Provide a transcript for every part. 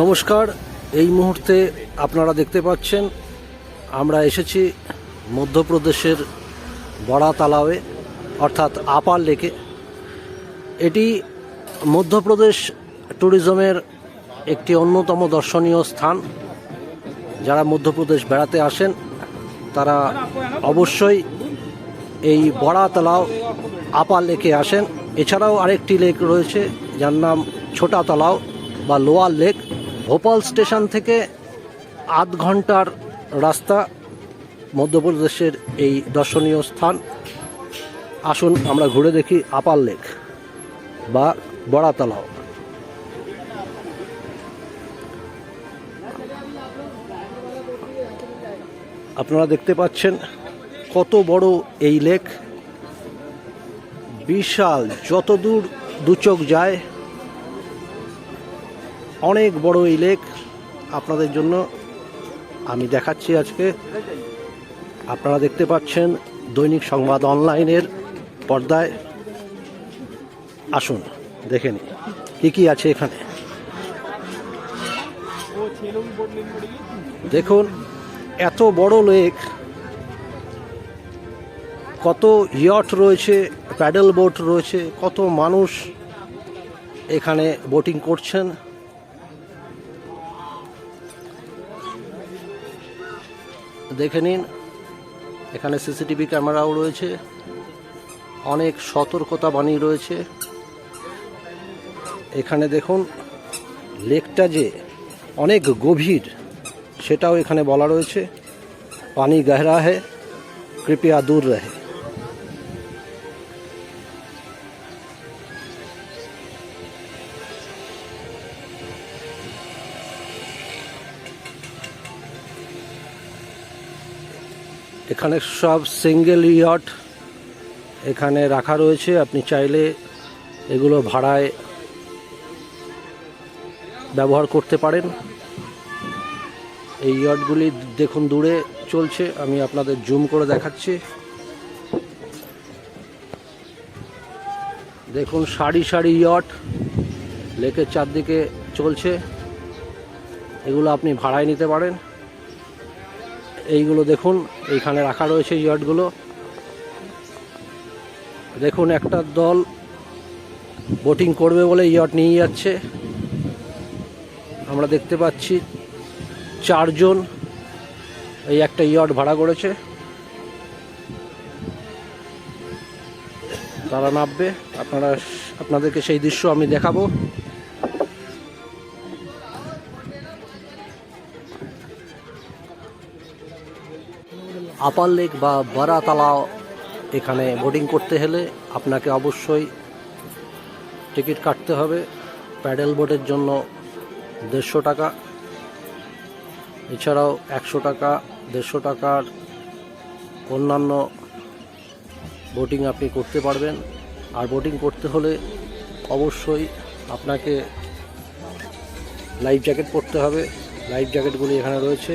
নমস্কার, এই মুহূর্তে আপনারা দেখতে পাচ্ছেন, আমরা এসেছি মধ্যপ্রদেশের বড়া তালাওয়ে অর্থাৎ আপার লেকে। এটি মধ্যপ্রদেশ ট্যুরিজমের একটি অন্যতম দর্শনীয় স্থান। যারা মধ্যপ্রদেশ বেড়াতে আসেন, তারা অবশ্যই এই বড়া তালাও আপার লেকে আসেন। এছাড়াও আরেকটি লেক রয়েছে, যার নাম ছোটা তালাও বা লোয়ার লেক। ভোপাল স্টেশন থেকে আধ ঘণ্টার রাস্তা মধ্যপ্রদেশের এই দর্শনীয় স্থান। আসুন আমরা ঘুরে দেখি আপার লেক বা বড়া তালাও আপনারা দেখতে পাচ্ছেন কত বড় এই লেক। বিশাল যত দূর দু চোখ যায় অনেক বড় এই লেক আপনাদের জন্য আমি দেখাচ্ছি আজকে। আপনারা দেখতে পাচ্ছেন দৈনিক সংবাদ অনলাইনের পর্দায়। আসুন, দেখে নিন কী কী আছে এখানে। দেখুন, এত বড় লেক, কত ইয়ট রয়েছে প্যাডেল বোট রয়েছে, কত মানুষ এখানে বোটিং করছেন। দেখে নিন। এখানে সিসিটিভি ক্যামেরাও রয়েছে। অনেক সতর্কতা বাণী রয়েছে। এখানে দেখুন, লেকটা যে অনেক গভীর, সেটাও এখানে বলা রয়েছে। পানি গহরা হে, কৃপয়া দূর রহে। এখানে সব সিঙ্গেল ইয়ট এখানে রাখা রয়েছে। আপনি চাইলে এগুলো ভাড়ায় ব্যবহার করতে পারেন। এই ইয়টগুলি দেখুন দূরে চলছে। আমি আপনাদের জুম করে দেখাচ্ছি। দেখুন সারি সারি ইয়ট লেকের চারদিকে চলছে। এগুলো আপনি ভাড়ায় নিতে পারেন। এইগুলো দেখুন, এইখানে রাখা রয়েছে ইয়টগুলো দেখুন, একটা দল বোটিং করবে বলে ইয়ার্ড নিয়ে যাচ্ছে। আমরা দেখতে পাচ্ছি চারজন এই একটা ইয়ার্ড ভাড়া করেছে। তারা নামবে। আপনারা, আপনাদেরকে সেই দৃশ্য আমি দেখাবো। আপার লেক বা বড়া এখানে বোটিং করতে হলে আপনাকে অবশ্যই টিকিট কাটতে হবে। প্যাডেল বোটের জন্য দেড়শো টাকা। এছাড়াও একশো টাকা, দেড়শো টাকার অন্যান্য বোটিং আপনি করতে পারবেন। আর বোটিং করতে হলে অবশ্যই আপনাকে লাইফ জ্যাকেট পরতে হবে। লাইফ জ্যাকেটগুলি এখানে রয়েছে।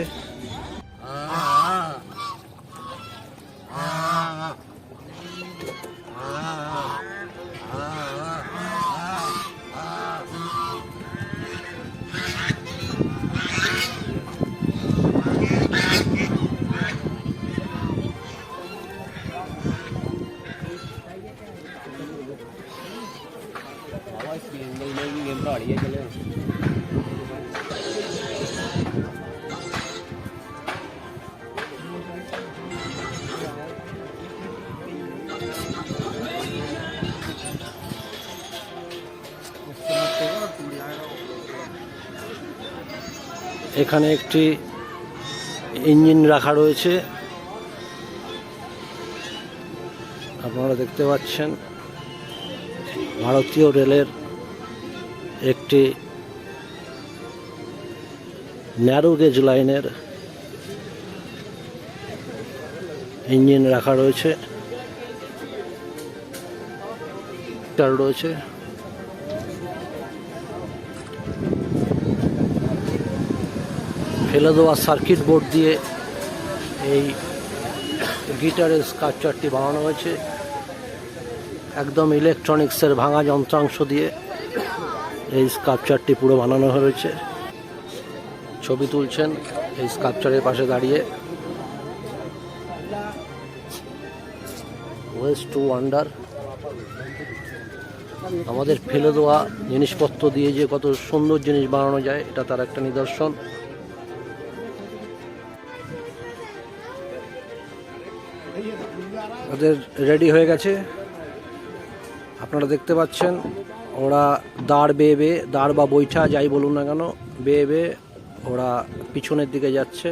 এখানে একটি ইঞ্জিন রাখা রয়েছে। আপনারা দেখতে পাচ্ছেন ভারতীয় রেলের একটি ন্যারো গেজ লাইনের ইঞ্জিন রাখা রয়েছে। রয়েছে। ফেলে দেওয়া সার্কিট বোর্ড দিয়ে এই গিটারের স্কাল্পচারটি বানানো হয়েছে। একদম ইলেকট্রনিক্সের ভাঙা যন্ত্রাংশ দিয়ে। এই স্কাল্পচারটি পুরো বানানো হয়েছে। ছবি তুলছেন এই স্কাল্পচারের পাশে দাঁড়িয়ে। ওয়েস্ট টু ওয়ান্ডার আমাদের ফেলে দেওয়া জিনিসপত্র দিয়ে যে কত সুন্দর জিনিস বানানো যায়, এটা তার একটা নিদর্শন। রেডি হয়ে গেছে। আপনারা দেখতে পাচ্ছেন ওরা দাঁড় বেয়ে বেয়ে, দাঁড় বা বৈঠা যাই বলুন না কেন, বেয়ে বেয়ে ওরা পিছনের দিকে যাচ্ছে।